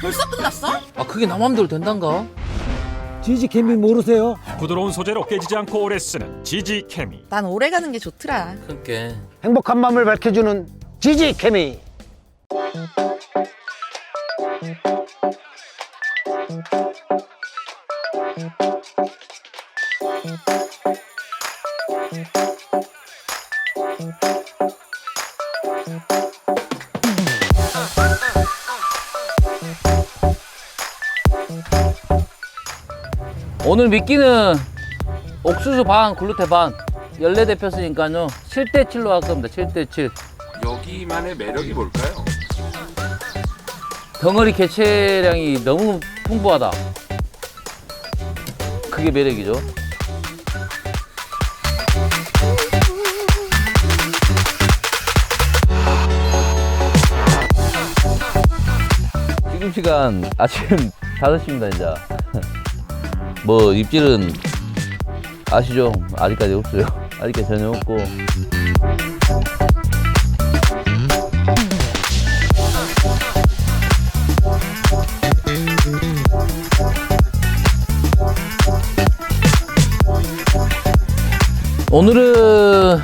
벌써 끝났어? 아 그게 나 맘대로 된단가? 지지 캠핑 모르세요? 부드러운 소재로 깨지지 않고 오래 쓰는 지지 케미. 난 오래 가는 게 좋더라. 그니까 행복한 마음을 밝혀주는 지지 케미. 오늘 미끼는 옥수수 반 글루테 반 연례 대표 쓰니까요. 7대 7로 할 겁니다. 7대 7 여기만의 매력이 뭘까요? 덩어리 개체량이 너무 풍부하다. 그게 매력이죠. 지금 시간 아침 5시입니다 이제 뭐 입질은 아시죠? 아직까지 없어요 아직까지 전혀 없고 오늘은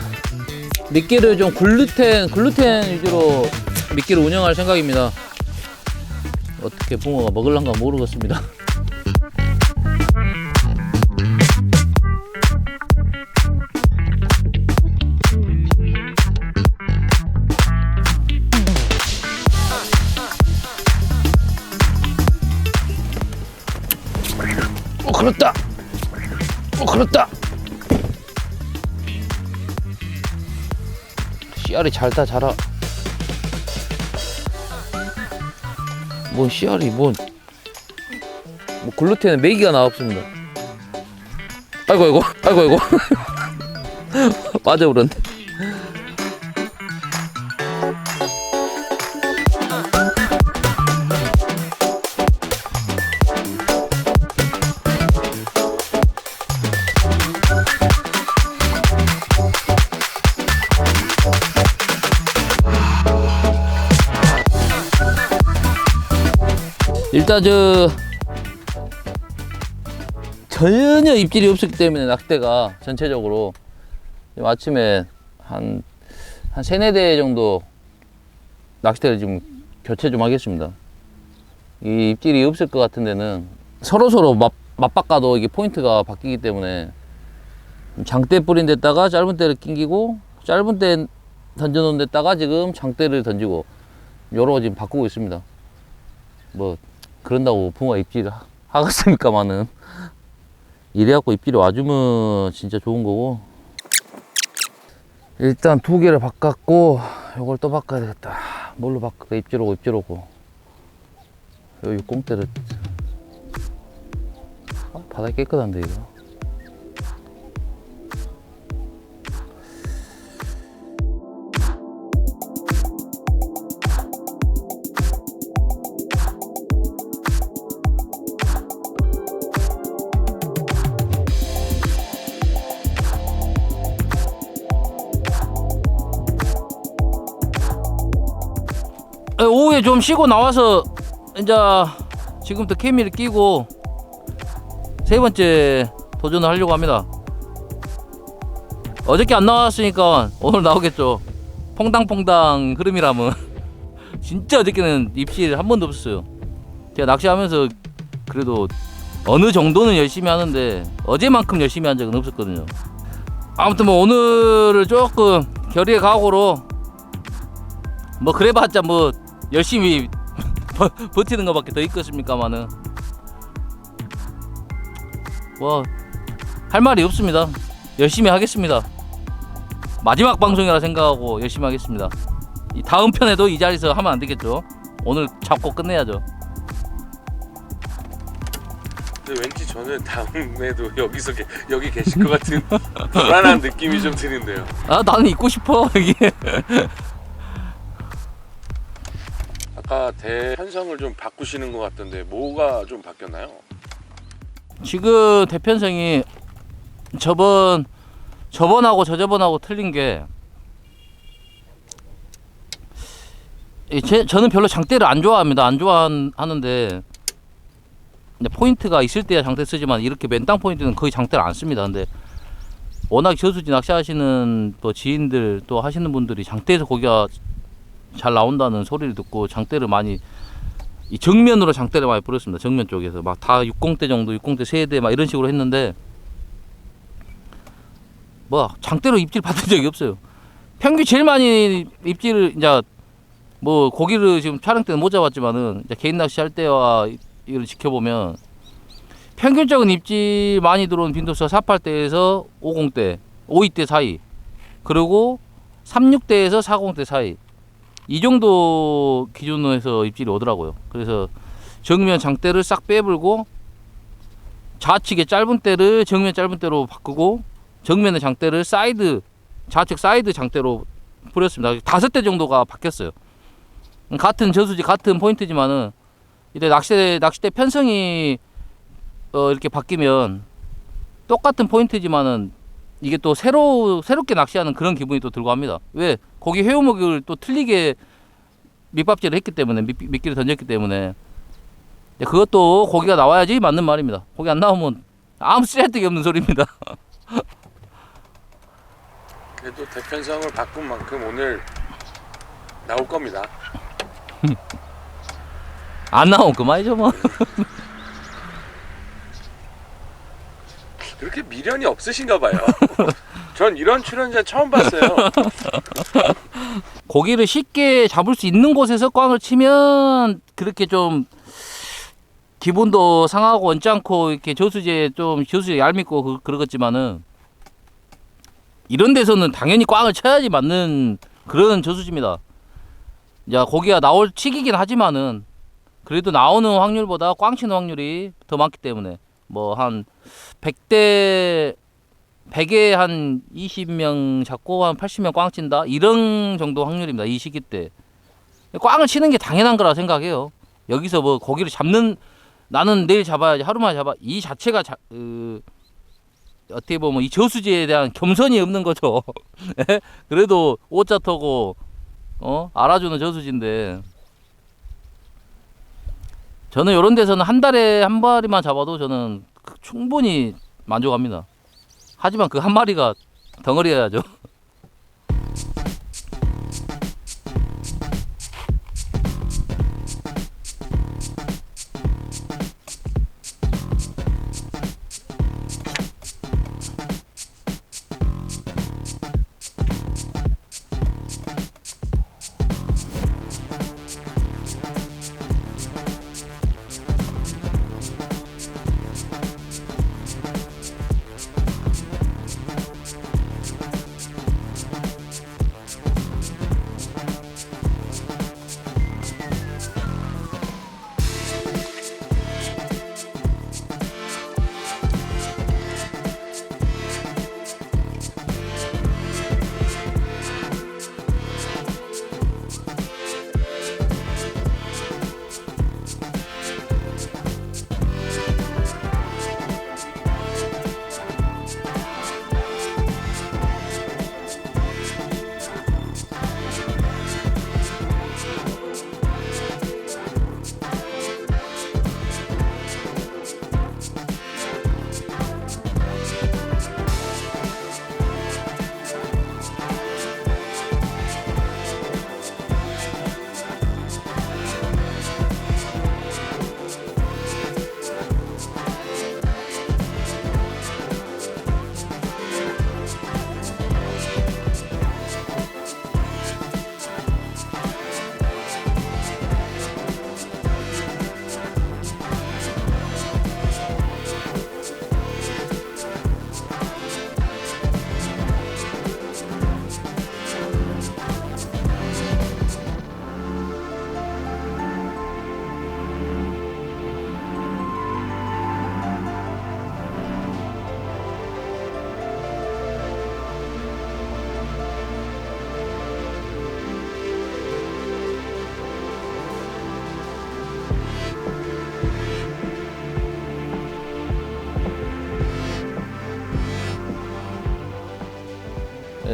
미끼를 좀 글루텐 글루텐 위주로 미끼를 운영할 생각입니다. 어떻게 붕어가 먹을란가 모르겠습니다. 그렇다. 어 그렇다. 씨알이 잘다 자라. 뭔 씨알이 뭔. 뭐 글루텐은 메기가 나왔습니다. 아이고 아이고 아이고 아이고 빠져버렸네. 일단 저 전혀 입질이 없었기 때문에 낙대가 전체적으로 아침에 한, 한 세네 대 정도 낚싯대를 지금 교체 좀 하겠습니다. 이 입질이 없을 것 같은 데는 서로서로 맞, 맞바꿔도 이게 포인트가 바뀌기 때문에 장대 뿌린 데다가 짧은 때를 낑기고 짧은 때 던져놓은 데다가 지금 장대를 던지고 여러 지금 바꾸고 있습니다. 뭐 그런다고 붕어 입질 하- 하겠습니까마는 이래갖고 입질이 와주면 진짜 좋은 거고. 일단 두 개를 바꿨고 요걸 또 바꿔야 되겠다. 뭘로 바꿀까? 입질 오고 입질 오고. 여기 꼼대를. 아, 바닥 깨끗한데 이거 오후에 좀 쉬고 나와서 이제 지금부터 케미를 끼고 세 번째 도전을 하려고 합니다. 어저께 안 나왔으니까 오늘 나오겠죠. 퐁당퐁당 흐름이라면 진짜 어저께는 입질 한 번도 없었어요. 제가 낚시하면서 그래도 어느 정도는 열심히 하는데 어제만큼 열심히 한 적은 없었거든요. 아무튼 뭐 오늘을 조금 결의의 각오로 뭐 그래봤자 뭐 열심히 버- 버티는 것밖에 더 있겠습니까마는 뭐할 말이 없습니다. 열심히 하겠습니다. 마지막 방송이라 생각하고 열심히 하겠습니다. 이 다음 편에도 이 자리에서 하면 안 되겠죠. 오늘 잡고 끝내야죠. 근데 왠지 저는 다음에도 여기서 게, 여기 계실 것 같은 불안한 느낌이 좀 드는데요. 아 나는 있고 싶어 이게. 아까 대 편성을 좀 바꾸시는 것 같던데 뭐가 좀 바뀌었나요? 지금 대편성이 저번 저번하고 저저번하고 틀린 게 예, 제, 저는 별로 장대를 안 좋아합니다. 안 좋아하는데 포인트가 있을 때야 장대 쓰지만 이렇게 맨땅 포인트는 거의 장대를 안 씁니다. 근데 워낙 저수지 낚시하시는 또 지인들 또 하시는 분들이 장대에서 고기가 잘 나온다는 소리를 듣고 장대를 많이 이 정면으로 장대를 많이 뿌렸습니다. 정면 쪽에서 막 다 60대 정도, 60대 3대 막 이런 식으로 했는데 뭐 장대로 입질 받은 적이 없어요. 평균 제일 많이 입질을 이제 뭐 고기를 지금 촬영 때는 못 잡았지만은 개인 낚시 할 때와 이걸 지켜보면 평균적인 입질 많이 들어온 빈도수가 48대에서 50대, 52대 사이 그리고 36대에서 40대 사이 이 정도 기준으로 해서 입질이 오더라고요. 그래서 정면 장대를 싹 빼불고 좌측의 짧은 때를 정면 짧은 때로 바꾸고 정면의 장대를 사이드 좌측 사이드 장대로 뿌렸습니다. 다섯 대 정도가 바뀌었어요. 같은 저수지 같은 포인트지만은 이제 낚시대 낚시대 편성이 어 이렇게 바뀌면 똑같은 포인트지만은 이게 또 새로 새롭게 낚시하는 그런 기분이 또 들고 합니다. 왜 고기 회오목을 또 틀리게 밑밥질을 했기 때문에 밑, 미끼를 던졌기 때문에 그것도 고기가 나와야지 맞는 말입니다. 고기 안 나오면 아무 쓰잘데기 없는 소리입니다. 그래도 대편성을 바꾼 만큼 오늘 나올 겁니다. 안 나오면 그만이죠 뭐. 그렇게 미련이 없으신가 봐요. 전 이런 출연자 처음 봤어요. 고기를 쉽게 잡을 수 있는 곳에서 꽝을 치면 그렇게 좀 기분도 상하고 언짢 않고 이렇게 저수지에 좀 저수지에 얄밉고 그, 그러겠지만은 이런 데서는 당연히 꽝을 쳐야지 맞는 그런 저수지입니다. 야 고기가 나올 치기긴 하지만은 그래도 나오는 확률보다 꽝 치는 확률이 더 많기 때문에 뭐 한 100대 100에 한 20명 잡고 한 80명 꽝 친다? 이런 정도 확률입니다 이 시기 때. 꽝을 치는 게 당연한 거라 생각해요. 여기서 뭐 고기를 잡는 나는 내일 잡아야지 하루만 잡아. 이 자체가 자, 그, 어떻게 보면 이 저수지에 대한 겸손이 없는 거죠. 예? 그래도 오자 터고 어? 알아주는 저수지인데 저는 이런 데서는 한 달에 한 마리만 잡아도 저는 충분히 만족합니다. 하지만 그 한 마리가 덩어리여야죠.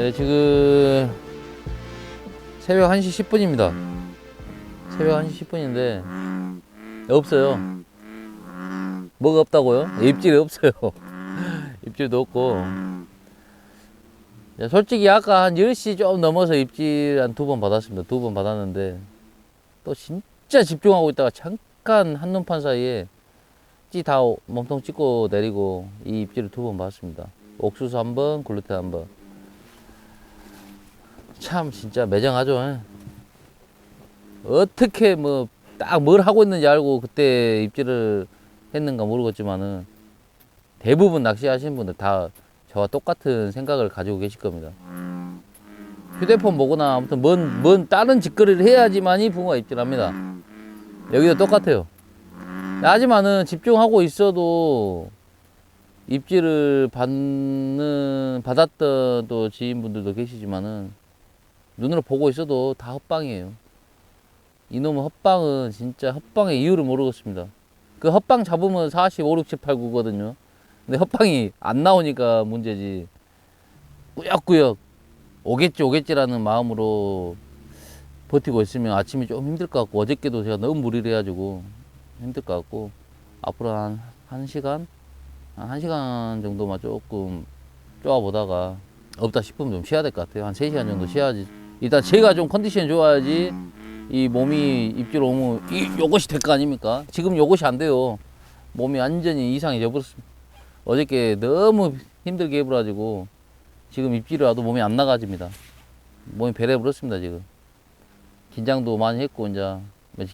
네, 지금 새벽 1시 10분입니다. 새벽 1시 10분인데 없어요. 뭐가 없다고요? 입질이 없어요. 입질도 없고. 야, 솔직히 아까 한 10시 좀 넘어서 입질 한 두 번 받았습니다. 두 번 받았는데 또 진짜 집중하고 있다가 잠깐 한눈판 사이에 찌 다 몸통 찍고 내리고 이 입질을 두 번 받았습니다. 옥수수 한 번, 글루텐 한 번. 참 진짜 매정하죠. 예. 어떻게 뭐 딱 뭘 하고 있는지 알고 그때 입질을 했는가 모르겠지만은 대부분 낚시하시는 분들 다 저와 똑같은 생각을 가지고 계실 겁니다. 휴대폰 보거나 아무튼 뭔, 뭔 다른 짓거리를 해야지만이 붕어가 입질합니다. 여기도 똑같아요. 하지만은 집중하고 있어도 입질을 받는, 받았던 또 지인분들도 계시지만은 눈으로 보고 있어도 다 헛방이에요. 이놈의 헛방은 진짜 헛방의 이유를 모르겠습니다. 그 헛방 잡으면 40, 5, 6, 7, 8, 9거든요. 근데 헛방이 안 나오니까 문제지. 꾸역꾸역 오겠지 오겠지라는 마음으로 버티고 있으면 아침이 좀 힘들 것 같고 어저께도 제가 너무 무리를 해가지고 힘들 것 같고 앞으로 한 1시간? 한 1시간 정도만 조금 쪼아보다가 없다 싶으면 좀 쉬어야 될 것 같아요. 한 3시간 정도 쉬어야지. 일단 제가 좀 컨디션이 좋아야지 이 몸이 입질 오면 이, 요것이 될 거 아닙니까? 지금 요것이 안 돼요. 몸이 완전히 이상해져 버렸습니다. 어저께 너무 힘들게 해버려가지고 지금 입질을 와도 몸이 안 나가집니다. 몸이 배려 버렸습니다 지금. 긴장도 많이 했고 이제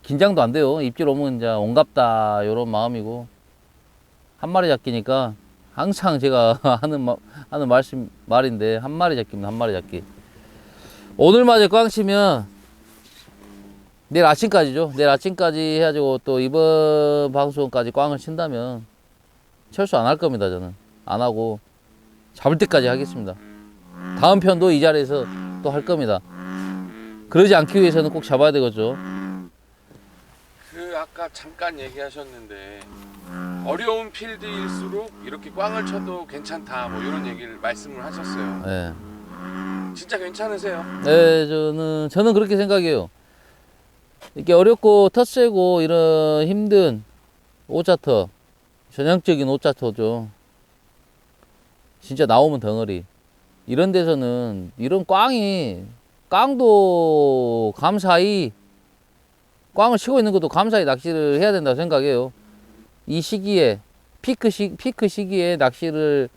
긴장도 안 돼요. 입질 오면 이제 온갑다 이런 마음이고 한 마리 잡기니까 항상 제가 하는 마, 하는 말씀 말인데 한 마리 잡기면 한 마리 잡기. 오늘마저 꽝 치면 내일 아침까지죠. 내일 아침까지 해가지고 또 이번 방송까지 꽝을 친다면 철수 안 할 겁니다. 저는 안 하고 잡을 때까지 하겠습니다. 다음 편도 이 자리에서 또 할 겁니다. 그러지 않기 위해서는 꼭 잡아야 되겠죠. 그 아까 잠깐 얘기하셨는데 어려운 필드일수록 이렇게 꽝을 쳐도 괜찮다 뭐 이런 얘기를 말씀을 하셨어요. 예. 진짜 괜찮으세요? 네, 저는 저는 그렇게 생각해요. 이렇게 어렵고 텃세고 이런 힘든 오자터 전형적인 오자터죠. 진짜 나오면 덩어리. 이런 데서는 이런 꽝이 꽝도 감사히 꽝을 치고 있는 것도 감사히 낚시를 해야 된다고 생각해요. 이 시기에 피크 시 피크 시기에 낚시를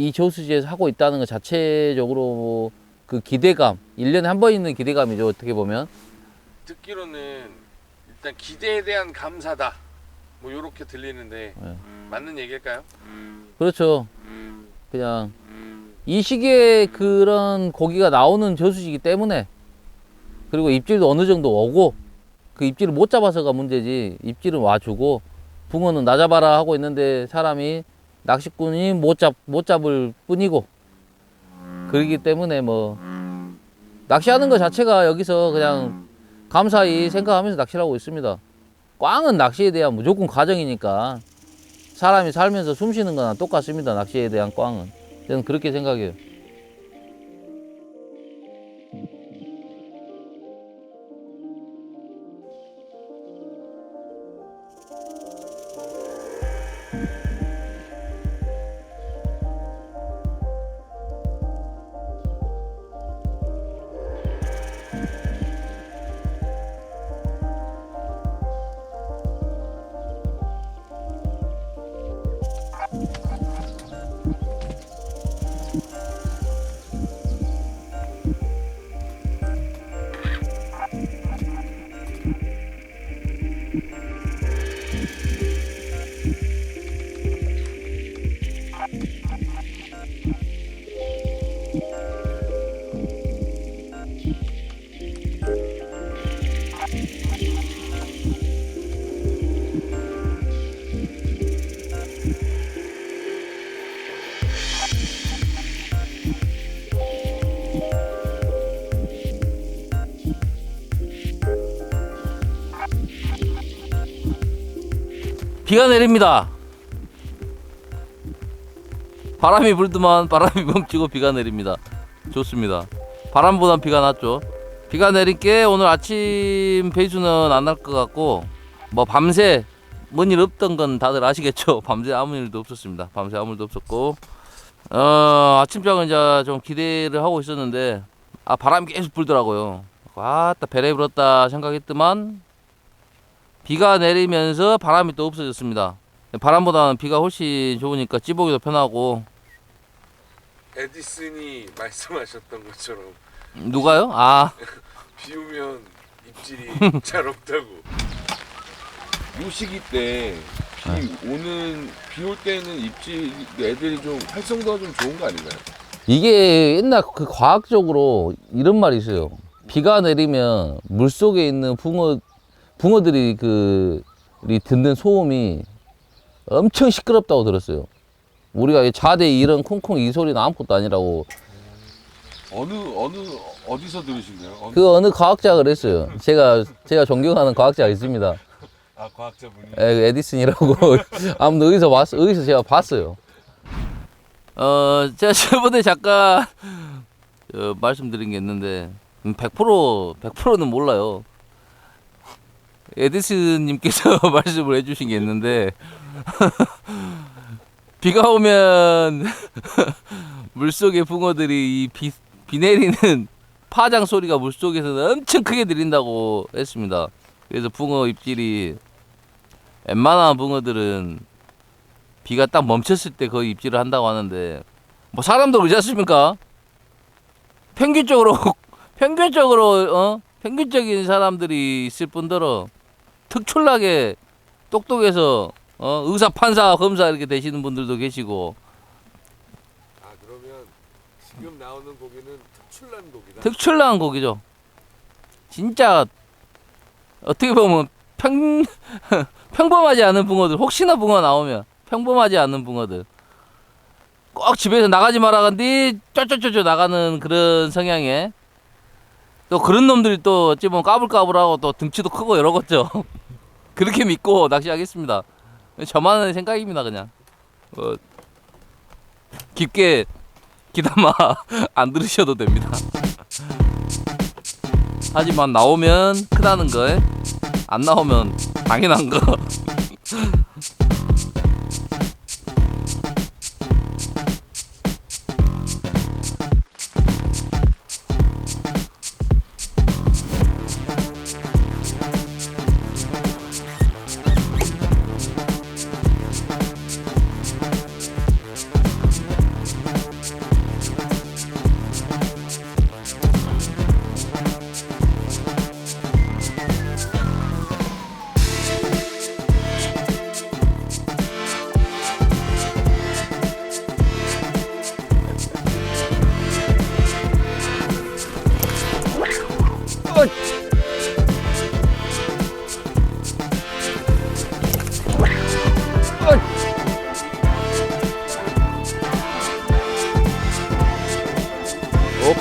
이 저수지에서 하고 있다는 것 자체적으로 그 기대감, 1년에 한 번 있는 기대감이죠, 어떻게 보면. 듣기로는 일단 기대에 대한 감사다 뭐 이렇게 들리는데 네. 맞는 얘기일까요? 그렇죠. 그냥 이 시기에 그런 고기가 나오는 저수지이기 때문에 그리고 입질도 어느 정도 오고 그 입질을 못 잡아서가 문제지 입질은 와주고 붕어는 나 잡아라 하고 있는데 사람이 낚시꾼이 못 잡, 못 잡을 뿐이고 그러기 때문에 뭐 낚시하는 것 자체가 여기서 그냥 감사히 생각하면서 낚시를 하고 있습니다. 꽝은 낚시에 대한 무조건 과정이니까 사람이 살면서 숨 쉬는 거나 똑같습니다. 낚시에 대한 꽝은. 저는 그렇게 생각해요. 비가 내립니다. 바람이 불더만 바람이 멈추고 비가 내립니다. 좋습니다. 바람보단 비가 낫죠. 비가 내릴게 오늘 아침 배수는 안할것 같고 뭐 밤새 뭔 일 없던 건 다들 아시겠죠 밤새 아무 일도 없었습니다 밤새 아무 일도 없었고 어 아침장은 이제 좀 기대를 하고 있었는데 아 바람이 계속 불더라고요 아따 배래 불었다 생각했더만 비가 내리면서 바람이 또 없어졌습니다 바람보다는 비가 훨씬 좋으니까 찌보기도 편하고 에디슨이 말씀하셨던 것처럼 누가요? 아 비 오면 입질이 잘 없다고. 요 시기 때 비 오는 비 올 때는 입질 애들이 좀 활성도가 좀 좋은 거 아닌가요? 이게 옛날 그 과학적으로 이런 말이 있어요. 비가 내리면 물 속에 있는 붕어 붕어들이 그 듣는 소음이 엄청 시끄럽다고 들었어요. 우리가 이 자대 이런 콩콩 이 소리는 아무것도 아니라고 어느 어느 어디서 들으신 거예요? 어느, 그 어느 과학자가 그랬어요. 제가 제가 존경하는 과학자가 있습니다. 아 과학자분이 에, 그 에디슨이라고 아무튼 어디서 봤어 어디서 제가 봤어요. 어 제가 저번에 잠깐 어, 말씀드린 게 있는데 음, 100% 100%는 몰라요. 에디슨님께서 말씀을 해주신 게 있는데 비가 오면 물속의 붕어들이 이 비, 비 내리는 파장 소리가 물속에서는 엄청 크게 들린다고 했습니다. 그래서 붕어 입질이 웬만한 붕어들은 비가 딱 멈췄을 때 거의 입질을 한다고 하는데 뭐 사람도 그렇지 않습니까? 평균적으로 평균적으로 어 평균적인 사람들이 있을 뿐더러 특출나게 똑똑해서 어 의사 판사 검사 이렇게 되시는 분들도 계시고 아 그러면 지금 나오는 고기는 특출난 고기다. 특출난 곡이죠. 진짜 어떻게 보면 평 평범하지 않은 붕어들 혹시나 붕어 나오면 평범하지 않은 붕어들 꼭 집에서 나가지 말아간디 쩌쩌쩌쩌 나가는 그런 성향에 또 그런 놈들이 또 어찌 보면 까불까불하고 또 등치도 크고 이러겠죠. 그렇게 믿고 낚시하겠습니다. 저만의 생각입니다 그냥. 어, 깊게 기담아 안 들으셔도 됩니다. 하지만 나오면 크다는 거, 안 나오면 당연한 거.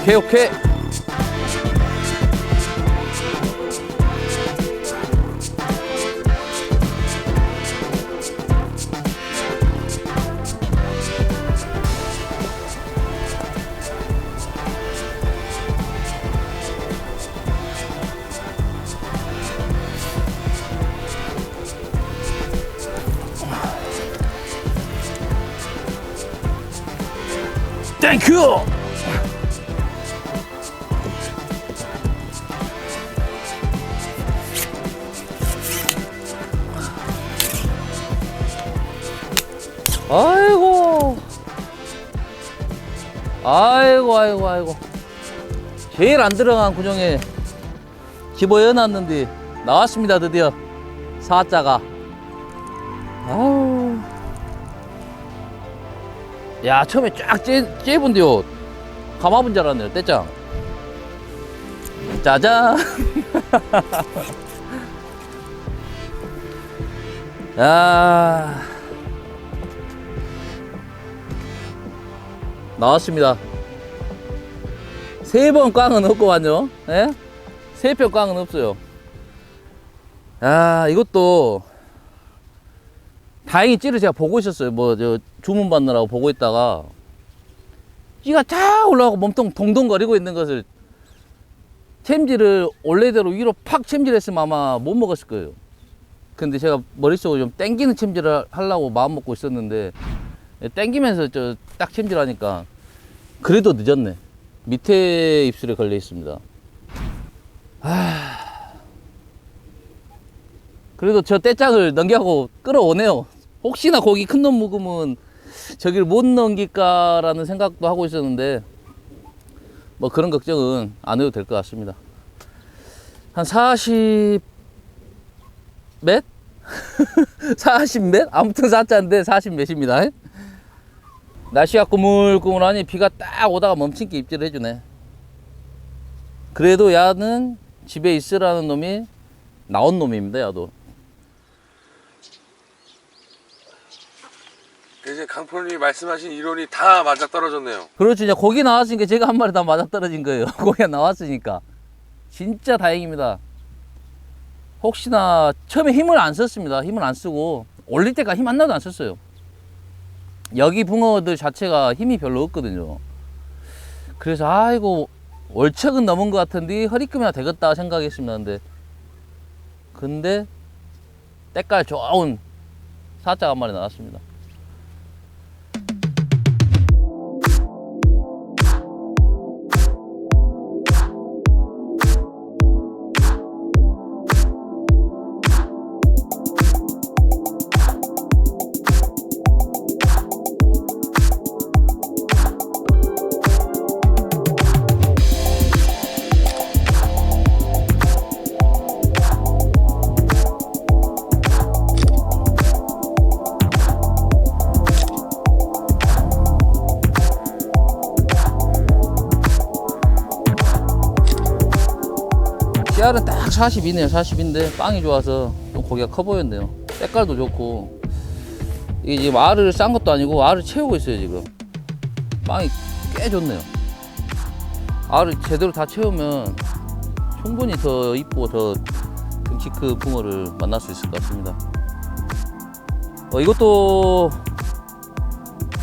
오케이 오케이. 아이고. 아이고, 아이고, 아이고. 제일 안 들어간 구정에 집어여놨는데 나왔습니다, 드디어. 사자가. 아우. 야, 처음에 쫙 째, 째본데요. 가마분 줄 알았네요, 떼짱. 짜잔. 야. 나왔습니다. 세 번 꽝은 없고만요. 예? 세편 꽝은 없어요. 아, 이것도 다행히 찌를 제가 보고 있었어요. 뭐, 저, 주문 받느라고 보고 있다가 찌가 쫙 올라가고 몸통 동동거리고 있는 것을 챔질을 원래대로 위로 팍 챔질했으면 아마 못 먹었을 거예요. 근데 제가 머릿속으로 좀 땡기는 챔질을 하려고 마음 먹고 있었는데 땡기면서 저 딱 챔질하니까 그래도 늦었네. 밑에 입술에 걸려 있습니다. 아. 그래도 저 떼장을 넘겨고 끌어오네요. 혹시나 고기 큰 놈 묵으면 저길 못 넘길까라는 생각도 하고 있었는데 뭐 그런 걱정은 안 해도 될 것 같습니다. 한 40 몇? 40 몇? 아무튼 사자인데 40 몇입니다. 날씨가 꾸물꾸물하니 비가 딱 오다가 멈춘 게 입질을 해주네. 그래도 야는 집에 있으라는 놈이 나온 놈입니다, 야도. 이제 강프로님이 말씀하신 이론이 다 맞아 떨어졌네요. 그렇죠. 이제 고기 나왔으니까 제가 한 마리 다 맞아 떨어진 거예요. 고기가 나왔으니까. 진짜 다행입니다. 혹시나 처음에 힘을 안 썼습니다. 힘을 안 쓰고 올릴 때까지 힘 하나도 안 썼어요. 여기 붕어들 자체가 힘이 별로 없거든요. 그래서 아이고 월척은 넘은 것 같은데 허리끈이나 되겠다 생각했습니다. 근데 근데 때깔 좋은 사자 한 마리 나왔습니다. 씨알은 딱 40이네요. 40인데 빵이 좋아서 좀 고기가 커 보였네요. 색깔도 좋고 이게 지금 알을 싼 것도 아니고 알을 채우고 있어요 지금. 빵이 꽤 좋네요. 알을 제대로 다 채우면 충분히 더 이쁘고 더 등치 큰 붕어를 만날 수 있을 것 같습니다. 어, 이것도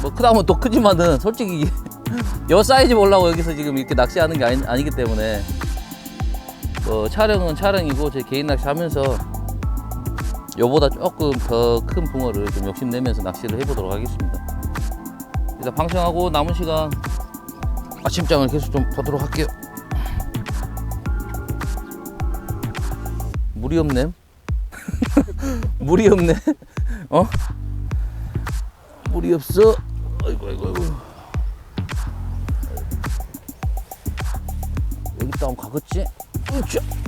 뭐 크다면 또 크지만은 솔직히 요 사이즈 보려고 여기서 지금 이렇게 낚시하는 게 아니, 아니기 때문에 뭐 촬영은 촬영이고 제 개인 낚시 하면서 요보다 조금 더 큰 붕어를 좀 욕심내면서 낚시를 해보도록 하겠습니다. 일단 방송하고 남은 시간 아침장을 계속 좀 보도록 할게요. 물이 없네. 물이 없네. 어? 물이 없어. 아이고 아이고 아이고. 여기 있다 가겠지? 으쌰.